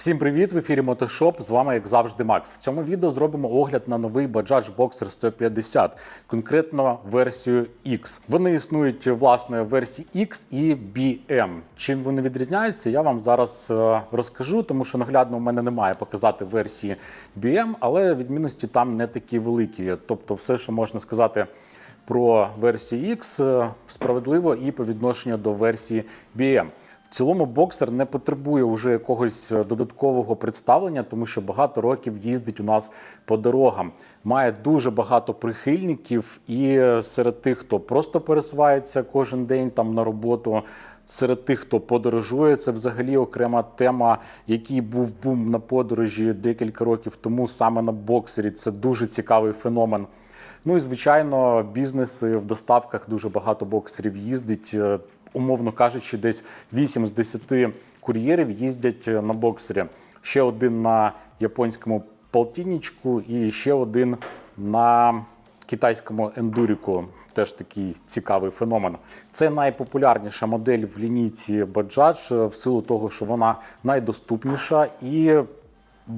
Всім привіт! В ефірі Мотошоп. З вами, як завжди, Макс. В цьому відео зробимо огляд на новий Bajaj Boxer 150, конкретно версію X. Вони існують власне в версії X і BM. Чим вони відрізняються, я вам зараз е, розкажу, тому що наглядно у мене немає показати версії BM, але відмінності там не такі великі. Тобто, все, що можна сказати. Про версію X е, справедливо і по відношенню до версії BM. Цілому боксер не потребує вже якогось е, додаткового представлення, тому що багато років їздить у нас по дорогам. Має дуже багато прихильників, і е, серед тих, хто просто пересувається кожен день там на роботу. Серед тих, хто подорожує, це взагалі окрема тема, який був бум на подорожі декілька років тому, саме на боксері. Це дуже цікавий феномен. Ну і звичайно, бізнеси в доставках дуже багато боксерів їздить. Умовно кажучи, десь 8 з 10 кур'єрів їздять е, на боксері. Ще один на японському полтинничку і ще один на китайському ендуріку. Теж такий цікавий феномен. Це найпопулярніша модель в лінійці Bajaj е, в силу того, що вона найдоступніша і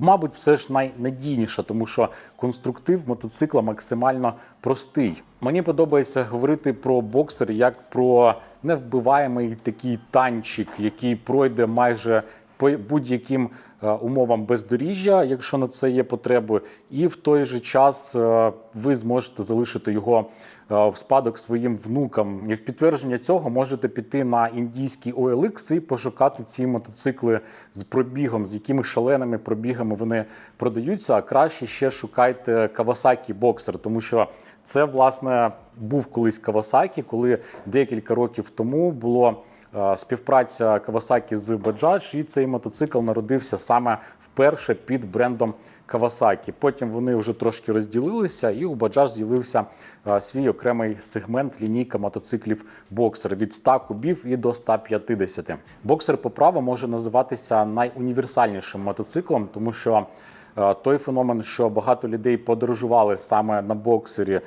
мабуть, все ж найнадійніша, тому що конструктив мотоцикла максимально простий. Мені подобається говорити про боксер як про невбиваємий такий танчик, який пройде майже по будь-яким е, умовам бездоріжжя, якщо на це є потреби, і в той же час е, ви зможете залишити його е, в спадок своїм внукам. І в підтвердження цього можете піти на індійський OLX і пошукати ці мотоцикли з пробігом, з якими шаленими пробігами вони продаються. А краще ще шукайте Kawasaki Boxer, тому що це власне був колись Kawasaki, коли декілька років тому було. Е, співпраця Kawasaki з Bajaj, і цей мотоцикл народився саме вперше під брендом Kawasaki. Потім вони вже трошки розділилися, і у Bajaj з'явився е, свій окремий сегмент лінійка мотоциклів Boxer від 100 кубів і до 150. Боксер по праву може називатися найуніверсальнішим мотоциклом, тому що той феномен, що багато людей подорожували саме на боксері е,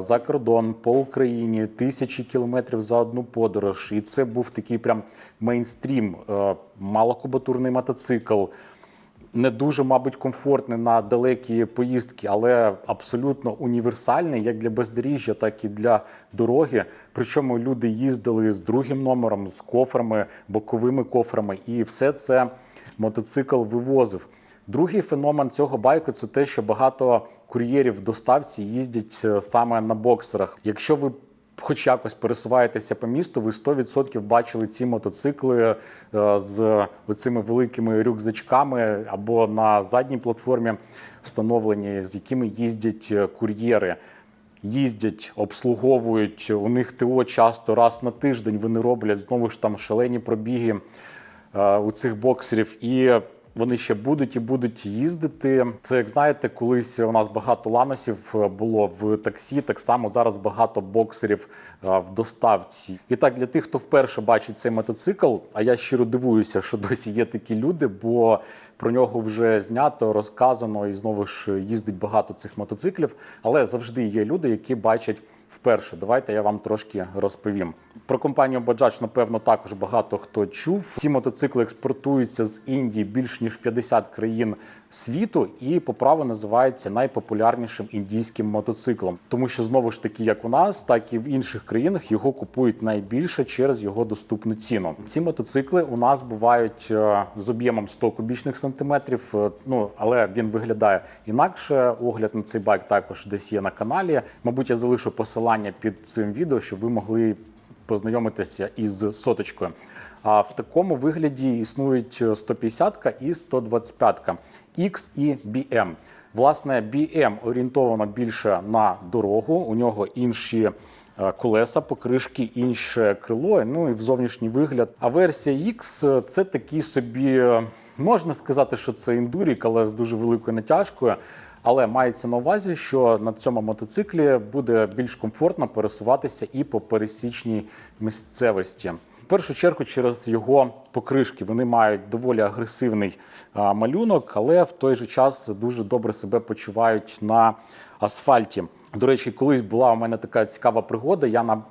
за кордон по Україні, тисячі кілометрів за одну подорож, і це був такий прям мейнстрім, е, малокубатурний мотоцикл. Не дуже, мабуть, комфортний на далекі поїздки, але абсолютно універсальний як для бездоріжжя, так і для дороги. Причому люди їздили з другим номером, з кофрами, боковими кофрами, і все це мотоцикл вивозив. Другий феномен цього байку це те, що багато кур'єрів в доставці їздять е, саме на боксерах. Якщо ви Хоч якось пересуваєтеся по місту, ви 100% бачили ці мотоцикли е, з цими великими рюкзачками або на задній платформі встановлені, з якими їздять е, кур'єри. Їздять, обслуговують. У них ТО часто раз на тиждень вони роблять знову ж там шалені пробіги у цих боксерів. І вони ще будуть і будуть їздити. Це як знаєте, колись у нас багато ланосів е, було в таксі. Так само зараз багато боксерів е, в доставці. І так для тих, хто вперше бачить цей мотоцикл. А я щиро дивуюся, що досі є такі люди, бо про нього вже знято, розказано і знову ж їздить багато цих мотоциклів. Але завжди є люди, які бачать вперше. Давайте я вам трошки розповім. Про компанію Bajaj, напевно, також багато хто чув. Ці мотоцикли експортуються з Індії більш ніж 50 країн світу, і по праву називається найпопулярнішим індійським мотоциклом, тому що знову ж таки, як у нас, так і в інших країнах його купують найбільше через його доступну ціну. Ці мотоцикли у нас бувають е, з об'ємом 100 кубічних сантиметрів. е, Ну але він виглядає інакше. Огляд на цей байк також десь є на каналі. Мабуть, я залишу посилання під цим відео, щоб ви могли познайомитися із соточкою. А в такому вигляді існують 150-ка і 125 X і BM. Власне, BM орієнтовано більше на дорогу. У нього інші е, колеса, покришки, інше крило. Ну і в зовнішній вигляд. А версія X це такий собі, е, можна сказати, що це індурік, але з дуже великою натяжкою. Але мається на увазі, що на цьому мотоциклі буде більш комфортно пересуватися і по пересічній місцевості. Першу чергу через його покришки вони мають доволі агресивний малюнок, але в той же час дуже добре себе почувають на асфальті. До речі, колись була у мене така цікава пригода. Я на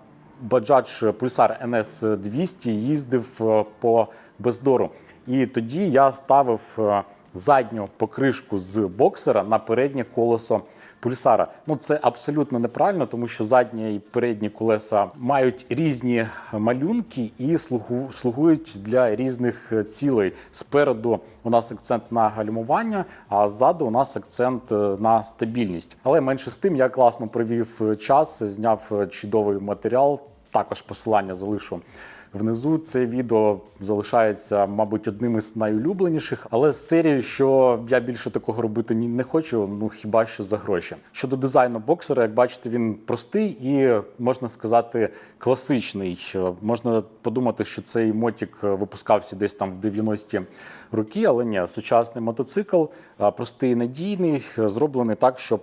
Bajaj Pulsar NS 200 їздив е, по бездору. І тоді я ставив е, задню покришку з боксера на переднє колесо пульсара. Ну це абсолютно неправильно, тому що задні і передні колеса мають різні малюнки і слугу- слугують для різних цілей. Спереду у нас акцент на гальмування, а ззаду у нас акцент е, на стабільність. Але менше з тим я класно провів е, час, зняв е, чудовий матеріал. Також посилання залишу внизу. Це відео залишається, мабуть, одним із найулюбленіших, але з серії, що я більше такого робити ні- не хочу, ну хіба що за гроші. Щодо дизайну боксера, як бачите, він простий і можна сказати класичний. Е, Можна подумати, що цей мотик е, випускався десь там в 90-ті роки, але ні, сучасний мотоцикл, е, простий надійний, зроблений так, щоб.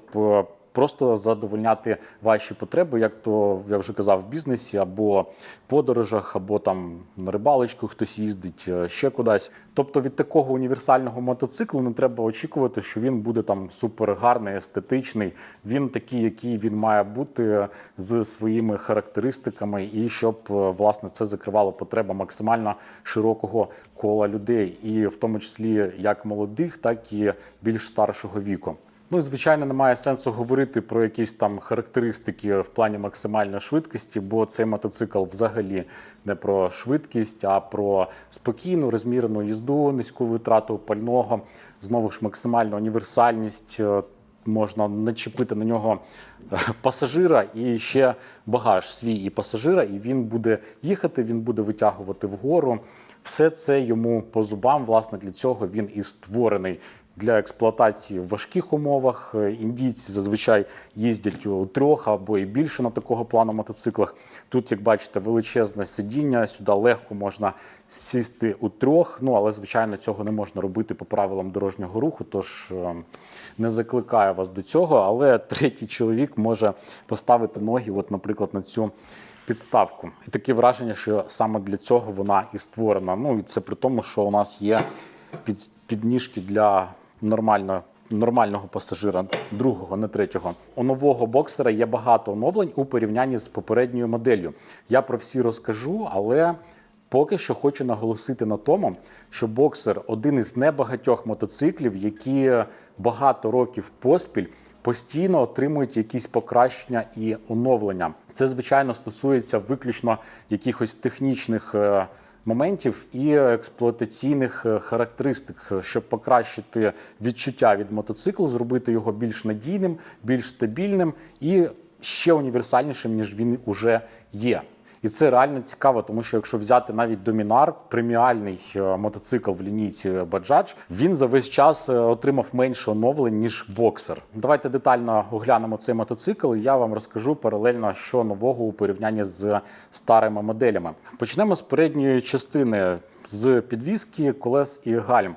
Е, Просто задовольняти ваші потреби, як то я вже казав, в бізнесі або подорожах, або там на рибалочку хтось їздить, е, ще кудись. Тобто від такого універсального мотоциклу не треба очікувати, що він буде там супер гарний, естетичний. Він такий, який він має бути з своїми характеристиками, і щоб е, власне це закривало потреби максимально широкого кола людей, і в тому числі як молодих, так і більш старшого віку. Ну звичайно, немає сенсу говорити про якісь там характеристики в плані максимальної швидкості, бо цей мотоцикл взагалі не про швидкість, а про спокійну, розмірену їзду, низьку витрату пального, знову ж максимальну універсальність. е, Можна начепити на нього е, пасажира і ще багаж свій і пасажира, і він буде їхати, він буде витягувати вгору. Все це йому по зубам. Власне, для цього він і створений для експлуатації в важких умовах. Е, Індійці зазвичай їздять у трьох або і більше на такого плану мотоциклах. Тут, як бачите, величезне сидіння. Сюди легко можна сісти у трьох. Ну але звичайно цього не можна робити по правилам дорожнього руху. Тож е, не закликаю вас до цього. Але третій чоловік може поставити ноги, от, наприклад, на цю підставку. І таке враження, що саме для цього вона і створена. Ну і це при тому, що у нас є під, підніжки для нормального. Нормального пасажира, другого, не третього. У нового боксера є багато оновлень у порівнянні з попередньою моделлю. Я про всі розкажу, але поки що хочу наголосити на тому, що боксер один із небагатьох мотоциклів, які багато років поспіль постійно отримують якісь покращення і оновлення. Це звичайно стосується виключно якихось технічних. Моментів і експлуатаційних е, характеристик, е, щоб покращити відчуття від мотоциклу, зробити його більш надійним, більш стабільним і ще універсальнішим, ніж він уже є. І це реально цікаво, тому що якщо взяти навіть домінар, преміальний е, мотоцикл в лінійці Bajaj, він за весь час е, отримав менше оновлень ніж боксер. Давайте детально оглянемо цей мотоцикл. і Я вам розкажу паралельно, що нового у порівнянні з старими моделями. Почнемо з передньої частини з підвіски, колес і гальм.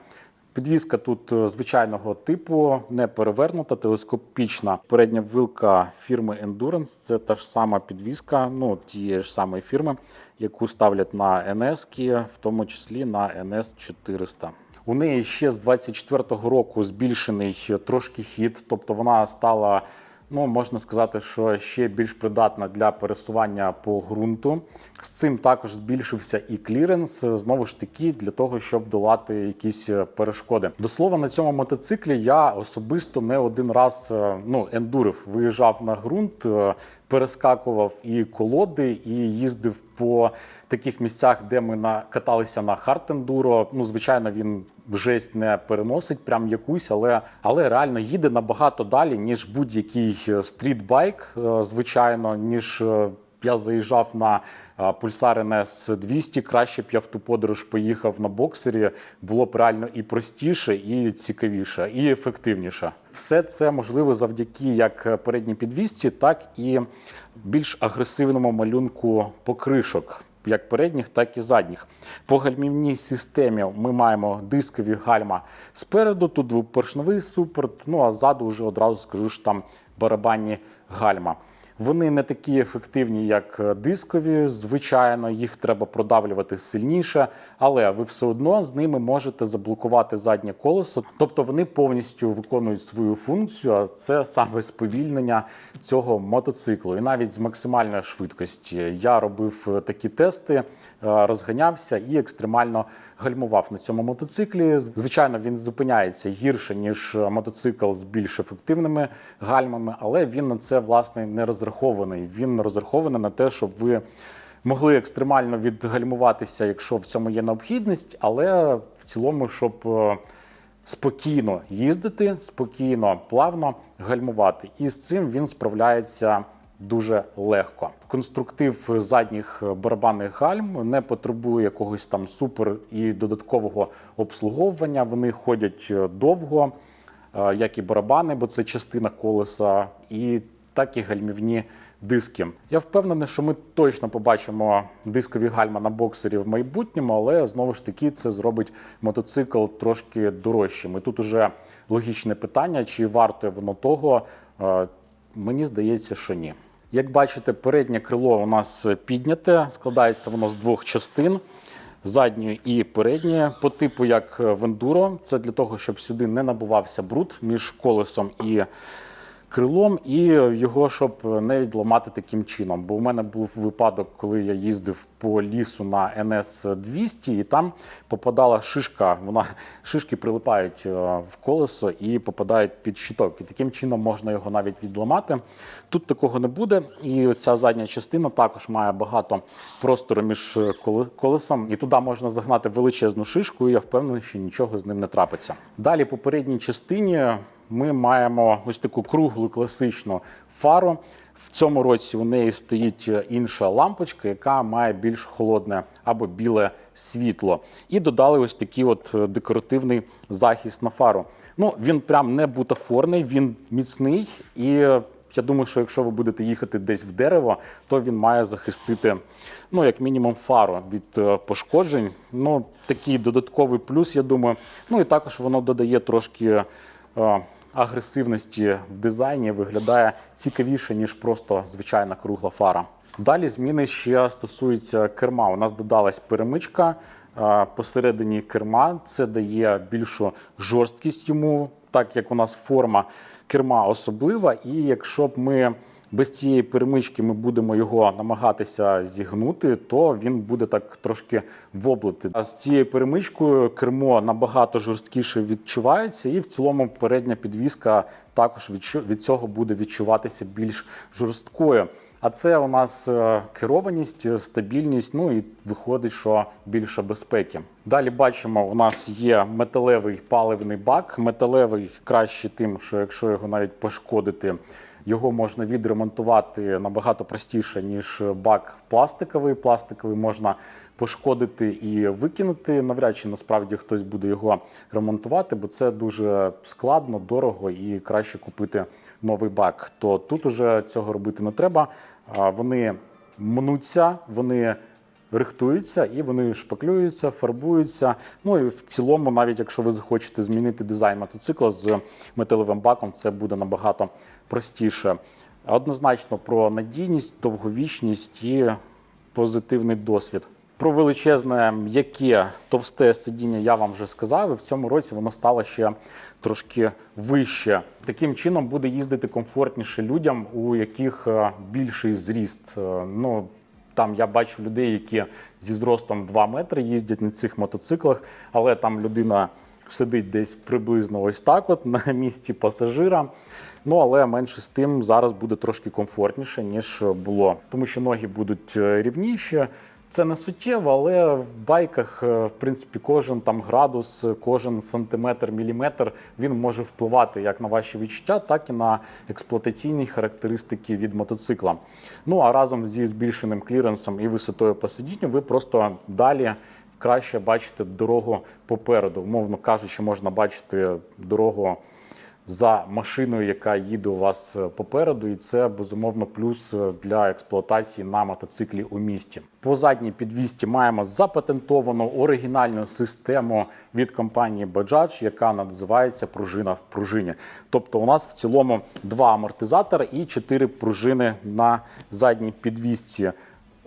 Підвізка тут е, звичайного типу, не перевернута, телескопічна. Передня вилка фірми Endurance це та ж сама підвізка, ну тієї ж самої фірми, яку ставлять на НС, в тому числі на НС 400. У неї ще з 24-го року збільшений трошки хід, тобто вона стала. Ну, можна сказати, що ще більш придатна для пересування по ґрунту. З цим також збільшився і кліренс, знову ж таки, для того, щоб долати якісь е, перешкоди. До слова, на цьому мотоциклі я особисто не один раз е, ну, ендурив, виїжджав на ґрунт, е, перескакував і колоди, і їздив по таких місцях, де ми на каталися на хард-ендуро. Ну, звичайно, він жесть не переносить прям якусь, але, але реально їде набагато далі, ніж будь-який е, стрітбайк, е, звичайно, ніж. е, я заїжджав на Pulsar NS 200, краще б я в ту подорож поїхав на боксері. Було б реально і простіше, і цікавіше, і ефективніше. Все це можливо завдяки як передній підвісці, так і більш агресивному малюнку покришок. Як передніх, так і задніх. По гальмівній системі ми маємо дискові гальма спереду, тут двопоршневий супорт, ну а ззаду вже одразу скажу, що там барабанні гальма. Вони не такі ефективні, як е, дискові. Звичайно, їх треба продавлювати сильніше, але ви все одно з ними можете заблокувати заднє колесо. Тобто вони повністю виконують свою функцію, а це саме сповільнення цього мотоциклу. І навіть з максимальної швидкості я робив е, такі тести, розганявся і екстремально гальмував на цьому мотоциклі. Звичайно, він зупиняється гірше ніж мотоцикл з більш ефективними гальмами, але він на це власне не розрахований. Він розрахований на те, щоб ви могли екстремально відгальмуватися, якщо в цьому є необхідність, але в цілому, щоб е, спокійно їздити, спокійно, плавно гальмувати. І з цим він справляється дуже легко. Конструктив задніх барабанних гальм не потребує якогось там супер і додаткового обслуговування. Вони ходять е, довго, е, як і барабани, бо це частина колеса, і так і гальмівні диски. Я впевнений, що ми точно побачимо дискові гальма на боксері в майбутньому, але знову ж таки це зробить мотоцикл трошки дорожчим. І тут уже логічне питання, чи варто воно того. Мені здається, що ні. Як бачите, переднє крило у нас підняте, складається воно з двох частин. Задньої і переднє по типу як вендуро. Це для того, щоб сюди не набувався бруд між колесом і крилом, і його щоб не відламати таким чином. Бо у мене був випадок, коли я їздив по лісу на ns 200 і там попадала шишка. Вона шишки прилипають е, в колесо і попадають під щиток. І таким чином можна його навіть відламати. Тут такого не буде. І ця задня частина також має багато простору між колесом, і туди можна загнати величезну шишку. І я впевнений, що нічого з ним не трапиться. Далі по передній частині ми маємо ось таку круглу класичну фару. В цьому році у неї стоїть інша лампочка, яка має більш холодне або біле світло. І додали ось такий от декоративний захист на фару. Ну, він прям не бутафорний, він міцний. І я думаю, що якщо ви будете їхати десь в дерево, то він має захистити, ну, як мінімум, фару від е, пошкоджень. Ну, такий додатковий плюс, я думаю. Ну і також воно додає трошки. Агресивності в дизайні виглядає цікавіше, ніж просто звичайна кругла фара. Далі зміни ще стосуються керма. У нас додалась перемичка е, посередині керма. Це дає більшу жорсткість йому, так як у нас форма керма особлива. І якщо б ми без цієї перемички ми будемо його намагатися зігнути, то він буде так трошки воблити. А з цією перемичкою кермо набагато жорсткіше відчувається, і в цілому передня підвіска також від цього буде відчуватися більш жорсткою. А це у нас е, керованість, е, стабільність, ну і виходить, що більше безпеки. Далі бачимо, у нас є металевий паливний бак. Металевий краще тим, що якщо його навіть пошкодити, його можна відремонтувати набагато простіше, ніж бак пластиковий. Пластиковий можна пошкодити і викинути. Навряд чи насправді хтось буде його ремонтувати, бо це дуже складно, дорого і краще купити новий бак. То тут уже цього робити не треба. Вони мнуться, вони рихтуються і вони шпаклюються, фарбуються. Ну і в цілому, навіть якщо ви захочете змінити дизайн мотоцикла з металевим баком, це буде набагато простіше. Однозначно про надійність, довговічність і позитивний досвід. Про величезне м'яке товсте сидіння я вам вже сказав. І в цьому році воно стало ще трошки вище. Таким чином буде їздити комфортніше людям, у яких е, більший зріст. Е, Ну там я бачу людей, які зі зростом 2 метри їздять на цих мотоциклах, але там людина сидить десь приблизно ось так, от на місці пасажира. Ну але менше з тим зараз буде трошки комфортніше, ніж було, тому що ноги будуть е, рівніші. Це не суттєво, але в байках, е, в принципі, кожен там градус, кожен сантиметр, міліметр він може впливати як на ваші відчуття, так і на експлуатаційні характеристики від мотоцикла. Ну а разом зі збільшеним кліренсом і висотою по сидінню ви просто далі краще бачите дорогу попереду. Умовно кажучи, можна бачити дорогу за машиною, яка їде у вас е, попереду, і це безумовно плюс е, для експлуатації на мотоциклі у місті. По задній підвісті маємо запатентовану оригінальну систему від компанії Bajaj, яка називається пружина в пружині. Тобто, у нас в цілому два амортизатори і чотири пружини на задній підвісці.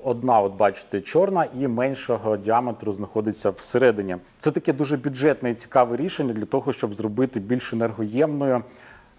Одна, от бачите, чорна і меншого діаметру знаходиться всередині. Це таке дуже бюджетне і цікаве рішення для того, щоб зробити більш енергоємною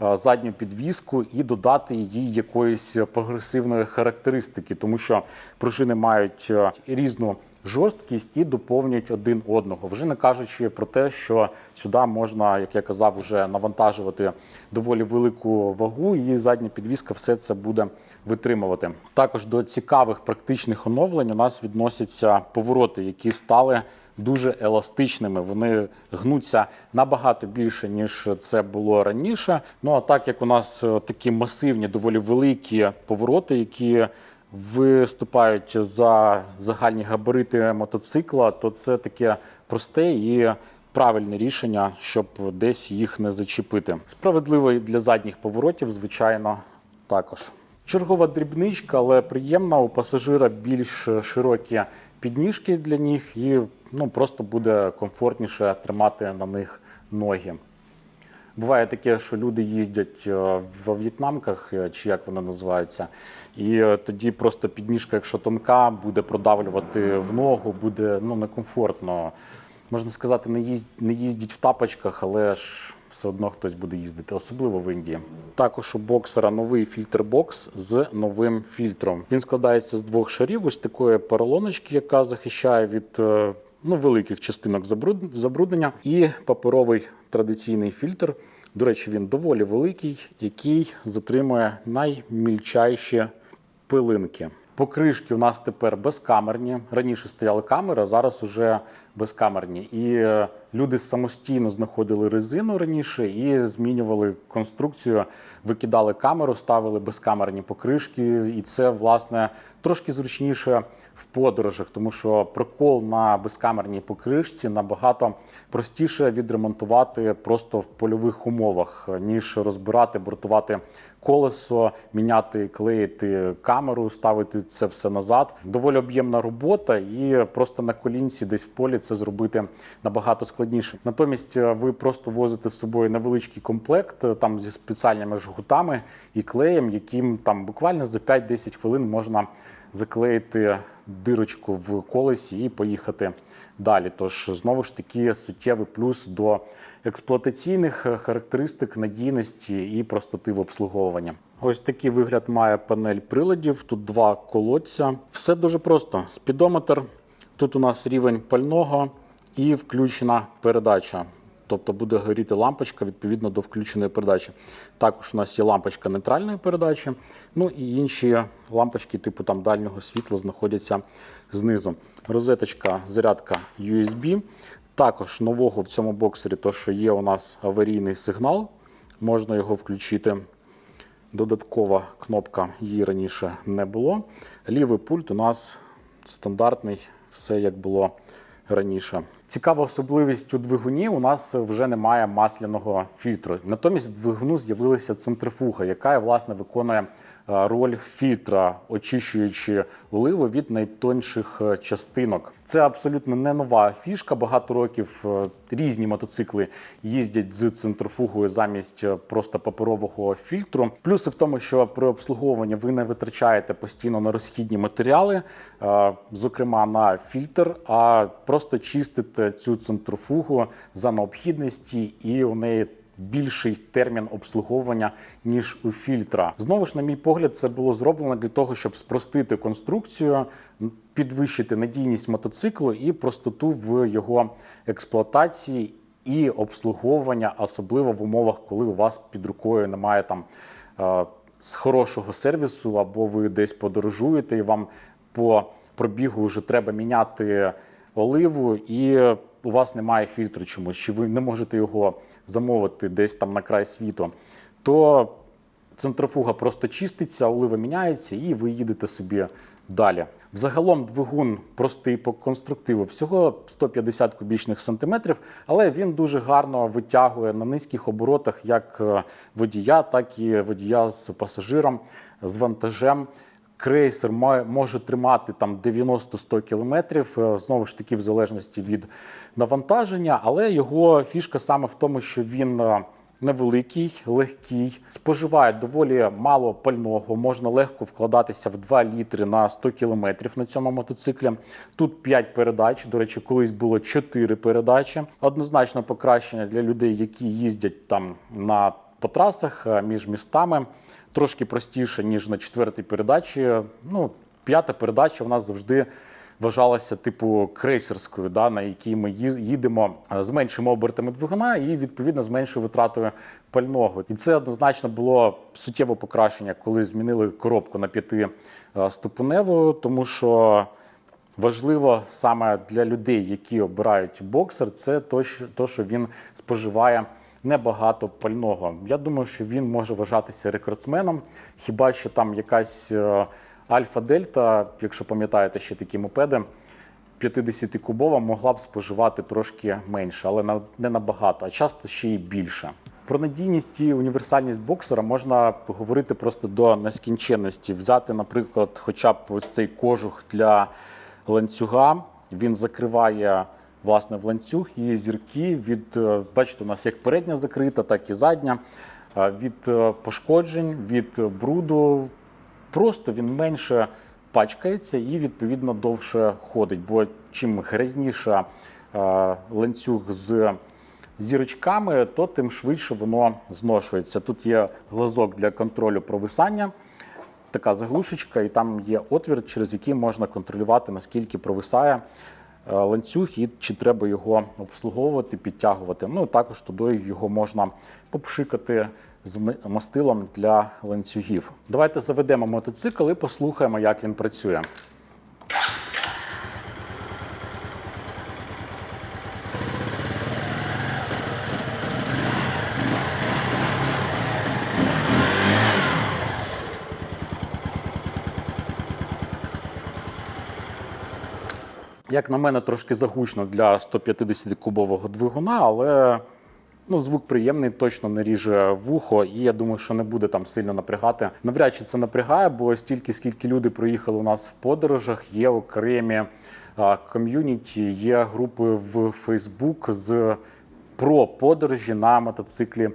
е, задню підвіску і додати їй якоїсь прогресивної характеристики, тому що пружини мають е, різну жорсткість і доповнюють один одного. Вже не кажучи про те, що сюди можна, як я казав, вже навантажувати доволі велику вагу, і задня підвіска все це буде витримувати. Також до цікавих практичних оновлень у нас відносяться повороти, які стали дуже еластичними. Вони гнуться набагато більше, ніж це було раніше. Ну а так як у нас е, такі масивні, доволі великі повороти, які виступають за загальні габарити мотоцикла, то це таке просте і правильне рішення, щоб десь їх не зачепити. Справедливо для задніх поворотів, звичайно, також. Чергова дрібничка, але приємна. У пасажира більш широкі підніжки для ніг, і ну, просто буде комфортніше тримати на них ноги. Буває таке, що люди їздять е, в в'єтнамках, е, чи як вони називаються, і е, тоді просто підніжка, якщо тонка, буде продавлювати в ногу, буде ну, некомфортно. Можна сказати, не, їзд, не їздіть в тапочках, але ж все одно хтось буде їздити, особливо в Індії. Також у боксера новий фільтр-бокс з новим фільтром. Він складається з двох шарів, ось такої поролоночки, яка захищає від ну, великих частинок забруднення, і паперовий традиційний фільтр. До речі, він доволі великий, який затримує наймільчайші пилинки. Покришки у нас тепер безкамерні. Раніше стояли камери, а зараз уже безкамерні. І е, люди самостійно знаходили резину раніше і змінювали конструкцію, викидали камеру, ставили безкамерні покришки, і це власне трошки зручніше подорожах, тому що прикол на безкамерній покришці набагато простіше відремонтувати просто в польових умовах, ніж розбирати, бортувати колесо, міняти, клеїти камеру, ставити це все назад. Доволі об'ємна робота, і просто на колінці десь в полі це зробити набагато складніше. Натомість е, ви просто возите з собою невеличкий комплект е, там зі спеціальними жгутами і клеєм, яким там буквально за 5-10 хвилин можна заклеїти дирочку в колесі і поїхати далі. Тож знову ж таки суттєвий плюс до експлуатаційних характеристик, надійності і простоти в обслуговуванні. Ось такий вигляд має панель приладів. Тут два колодця. Все дуже просто. Спідометр. Тут у нас рівень пального і включена передача. Тобто буде горіти лампочка відповідно до включеної передачі. Також у нас є лампочка нейтральної передачі. Ну і інші лампочки, типу там дальнього світла, знаходяться знизу. Розеточка, зарядка USB. Також нового в цьому боксері, то що є у нас аварійний сигнал, можна його включити. Додаткова кнопка її раніше не було. Лівий пульт у нас стандартний, все як було раніше. Цікава особливість у двигуні у нас вже немає масляного фільтру. Натомість в двигуну з'явилася центрифуга, яка власне виконує роль фільтра, очищуючи оливу від найтонших е, частинок. Це абсолютно не нова фішка. Багато років е, різні мотоцикли їздять з центрифугою замість е, просто паперового фільтру. Плюси в тому, що при обслуговуванні ви не витрачаєте постійно на розхідні матеріали, е, зокрема на фільтр, а просто чистите цю центрифугу за необхідності, і у неї більший термін обслуговування ніж у фільтра. Знову ж, на мій погляд, це було зроблено для того, щоб спростити конструкцію, підвищити надійність мотоциклу і простоту в його експлуатації і обслуговування, особливо в умовах, коли у вас під рукою немає там е, з хорошого сервісу, або ви десь подорожуєте, і вам по пробігу вже треба міняти оливу, і у вас немає фільтру чомусь, чи ви не можете його замовити десь там на край світу, то центрифуга просто чиститься, олива міняється, і ви їдете собі далі. Взагалом двигун простий по конструктиву, всього 150 кубічних сантиметрів, але він дуже гарно витягує на низьких оборотах як е, водія, так і водія з пасажиром, з вантажем. Крейсер може тримати там 90-100 кілометрів, е, знову ж таки, в залежності від навантаження, але його фішка саме в тому, що він е, невеликий, легкий, споживає доволі мало пального, можна легко вкладатися в 2 літри на 100 кілометрів на цьому мотоциклі. Тут 5 передач. До речі, колись було 4 передачі. Однозначно покращення для людей, які їздять там на по трасах е, між містами. Трошки простіше, ніж на четвертій передачі. Ну, п'ята передача у нас завжди вважалася типу крейсерською, да, на якій ми їдемо е, з меншими обертами двигуна і відповідно з меншою витратою пального. І це однозначно було суттєве покращення, коли змінили коробку на п'ятиступеневу, тому що. Важливо саме для людей, які обирають боксер, це то, що він споживає небагато пального. Я думаю, що він може вважатися рекордсменом. Хіба що там якась е, Альфа-Дельта, якщо пам'ятаєте ще такі мопеди, 50-кубова могла б споживати трошки менше, але не набагато, а часто ще й більше. Про надійність і універсальність боксера можна поговорити просто до нескінченності. Взяти, наприклад, хоча б ось цей кожух для ланцюга. Він закриває власне в ланцюг і зірки від, е, бачите, у нас як передня закрита, так і задня, е, від е, пошкоджень, від бруду. Просто він менше пачкається і відповідно довше ходить. Бо чим грязніше е, ланцюг з зірочками, то тим швидше воно зношується. Тут є глазок для контролю провисання, така заглушечка, і там є отвір, через який можна контролювати, наскільки провисає ланцюг і чи треба його обслуговувати, підтягувати. Ну також туди його можна попшикати з мастилом для ланцюгів. Давайте заведемо мотоцикл і послухаємо, як він працює. Як на мене, трошки загучно для 150-кубового двигуна, але ну, звук приємний, точно не ріже вухо, і я думаю, що не буде там сильно напрягати. Навряд чи це напрягає, бо стільки, скільки люди приїхали у нас в подорожах, є окремі ком'юніті, є групи в Facebook з про подорожі на мотоциклі.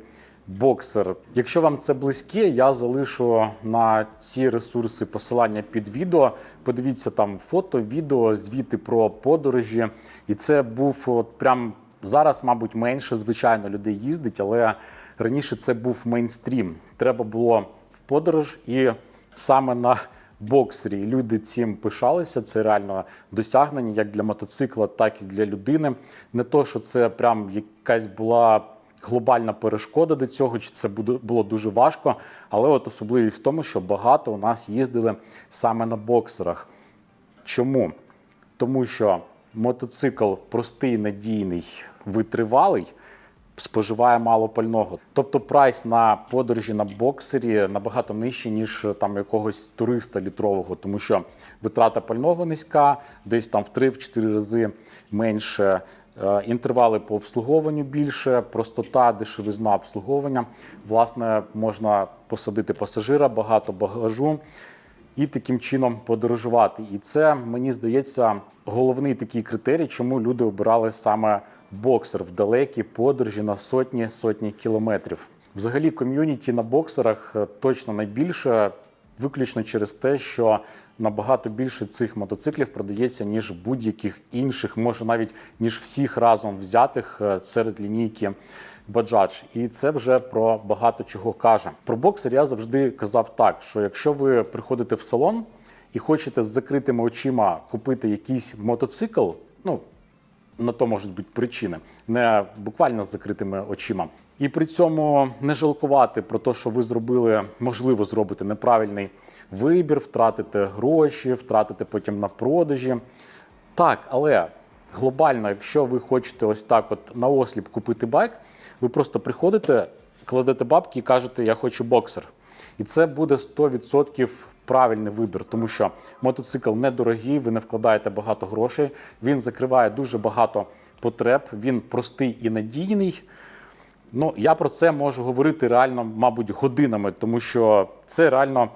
Боксер. Якщо вам це близьке, я залишу на ці ресурси посилання під відео. Подивіться там фото, відео, звіти про подорожі. І це був от прям зараз, мабуть, менше, звичайно, людей їздить, але раніше це був мейнстрім. Треба було в подорож і саме на боксері. Люди цим пишалися. Це реально досягнення як для мотоцикла, так і для людини. Не то, що це прям якась була глобальна перешкода до цього, чи це було дуже важко. Але от особливість в тому, що багато у нас їздили саме на боксерах. Чому? Тому що мотоцикл простий, надійний, витривалий, споживає мало пального. Тобто прайс на подорожі на боксері набагато нижчий, ніж там якогось туриста літрового, тому що витрата пального низька, десь там в 3-4 рази менше. Е, Інтервали по обслуговуванню більше, простота, дешевизна обслуговування. Власне, можна посадити пасажира, багато багажу і таким чином подорожувати. І це мені здається головний такий критерій, чому люди обирали саме боксер в далекі подорожі на сотні сотні кілометрів. Взагалі, ком'юніті на боксерах е, точно найбільше, виключно через те, що набагато більше цих мотоциклів продається, ніж будь-яких інших, може навіть ніж всіх разом взятих е, серед лінійки Bajaj. І це вже про багато чого каже. Про боксер я завжди казав так: що якщо ви приходите в салон і хочете з закритими очима купити якийсь мотоцикл, ну на то можуть бути причини, не буквально з закритими очима. І при цьому не жалкувати про те, що ви зробили, можливо, зробити неправильний вибір, втратите гроші, втратите потім на продажі. Так, але глобально, якщо ви хочете ось так, от на осліп купити байк, ви просто приходите, кладете бабки і кажете, я хочу боксер. І це буде 100% правильний вибір, тому що мотоцикл недорогий, ви не вкладаєте багато грошей, він закриває дуже багато потреб, він простий і надійний. Ну, я про це можу говорити реально, мабуть, годинами, тому що це реально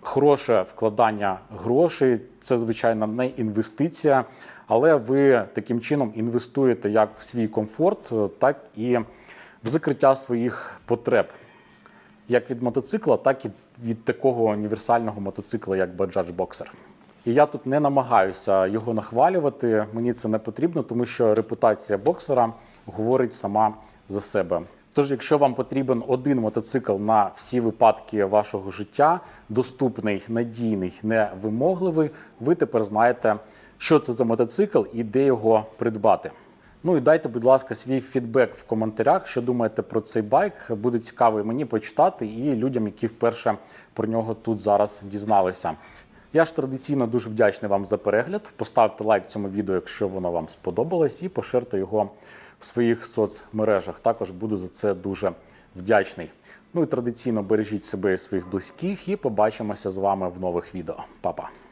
хороше вкладання грошей. Це, звичайно, не інвестиція, але ви таким чином інвестуєте як в свій комфорт, так і в закриття своїх потреб. Як від мотоцикла, так і від такого універсального мотоцикла, як Bajaj Boxer. І я тут не намагаюся його нахвалювати. Мені це не потрібно, тому що репутація боксера говорить сама за себе. Тож, якщо вам потрібен один мотоцикл на всі випадки вашого життя, доступний, надійний, невимогливий, ви тепер знаєте що це за мотоцикл і де його придбати. Ну і дайте, будь ласка, свій фідбек в коментарях, що думаєте про цей байк. Буде цікаво і мені почитати, і людям, які вперше про нього тут зараз дізналися. Я ж традиційно дуже вдячний вам за перегляд. Поставте лайк цьому відео, якщо воно вам сподобалось, і поширте його своїх соцмережах. Також буду за це дуже вдячний. Ну і традиційно бережіть себе і своїх близьких, і побачимося з вами в нових відео. Па-па!